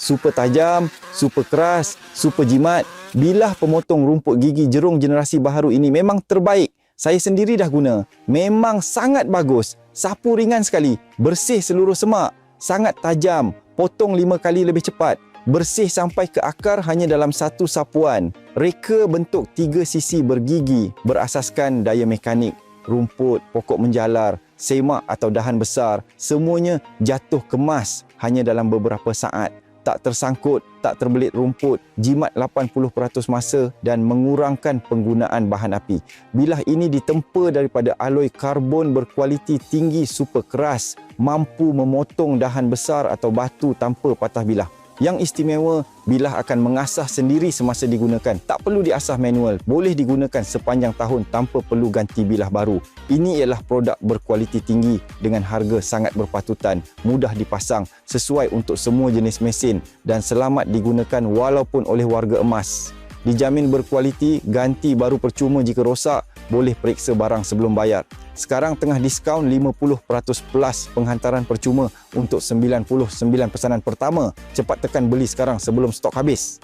super tajam, super keras, super jimat. Bilah pemotong rumput gigi jerung generasi baharu ini memang terbaik. Saya sendiri dah guna. Memang sangat bagus. Sapu ringan sekali. Bersih seluruh semak. Sangat tajam. Potong lima kali lebih cepat. Bersih sampai ke akar hanya dalam satu sapuan. Reka bentuk tiga sisi bergigi berasaskan daya mekanik. Rumput, pokok menjalar, semak atau dahan besar, semuanya jatuh kemas hanya dalam beberapa saat tak tersangkut, tak terbelit rumput, jimat 80% masa dan mengurangkan penggunaan bahan api. Bilah ini ditempa daripada aloi karbon berkualiti tinggi super keras, mampu memotong dahan besar atau batu tanpa patah bilah. Yang istimewa, bilah akan mengasah sendiri semasa digunakan. Tak perlu diasah manual. Boleh digunakan sepanjang tahun tanpa perlu ganti bilah baru. Ini ialah produk berkualiti tinggi dengan harga sangat berpatutan, mudah dipasang, sesuai untuk semua jenis mesin dan selamat digunakan walaupun oleh warga emas. Dijamin berkualiti, ganti baru percuma jika rosak, boleh periksa barang sebelum bayar. Sekarang tengah diskaun 50% plus penghantaran percuma untuk 99 pesanan pertama. Cepat tekan beli sekarang sebelum stok habis.